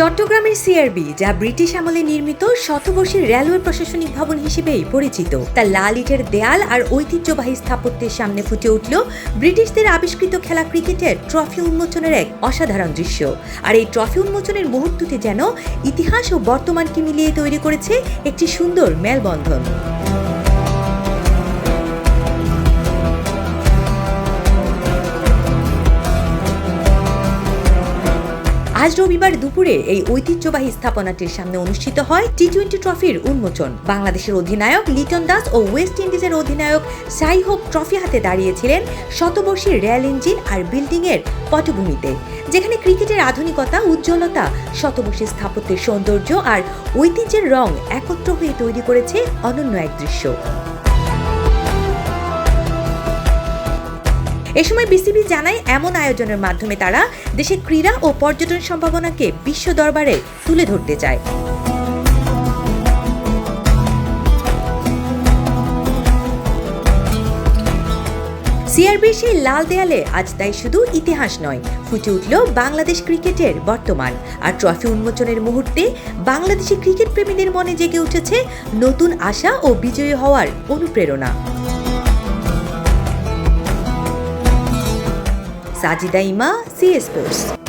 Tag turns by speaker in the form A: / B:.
A: চট্টগ্রামের সিআরবি যা ব্রিটিশ আমলে নির্মিত শতবর্ষী রেলওয়ে প্রশাসনিক ভবন হিসেবেই পরিচিত। তার লাল ইটের দেয়াল আর ঐতিহ্যবাহী স্থাপত্যের সামনে ফুটে উঠল ব্রিটিশদের আবিষ্কৃত খেলা ক্রিকেটের ট্রফি উন্মোচনের এক অসাধারণ দৃশ্য। আর এই ট্রফি উন্মোচনের মুহূর্তটি যেন ইতিহাস ও বর্তমানকে মিলিয়ে তৈরি করেছে একটি সুন্দর মেলবন্ধন। আজ রবিবার দুপুরে এই ঐতিহ্যবাহী স্থাপনাটির সামনে অনুষ্ঠিত হয় টি টোয়েন্টি ট্রফির উন্মোচন। বাংলাদেশের অধিনায়ক লিটন দাস ও ওয়েস্ট ইন্ডিজের অধিনায়ক সাই হোপ ট্রফি হাতে দাঁড়িয়েছিলেন শতবর্ষী রেল ইঞ্জিন আর বিল্ডিং এর পটভূমিতে, যেখানে ক্রিকেটের আধুনিকতা, উজ্জ্বলতা, শতবর্ষী স্থাপত্যের সৌন্দর্য আর ঐতিহ্যের রং একত্র হয়ে তৈরি করেছে অনন্য এক দৃশ্য। এ সময় বিসিবি জানায়, এমন আয়োজনের মাধ্যমে তারা দেশের ক্রীড়া ও পর্যটন সম্ভাবনাকে বিশ্ব দরবারে তুলে ধরতে চায়। সিআরবির সেই লাল দেয়ালে আজ তাই শুধু ইতিহাস নয়, ফুটে উঠল বাংলাদেশ ক্রিকেটের বর্তমান। আর ট্রফি উন্মোচনের মুহূর্তে বাংলাদেশি ক্রিকেট প্রেমীদের মনে জেগে উঠেছে নতুন আশা ও বিজয়ী হওয়ার অনুপ্রেরণা। সাজিদা ইমা সিএস স্পোর্টস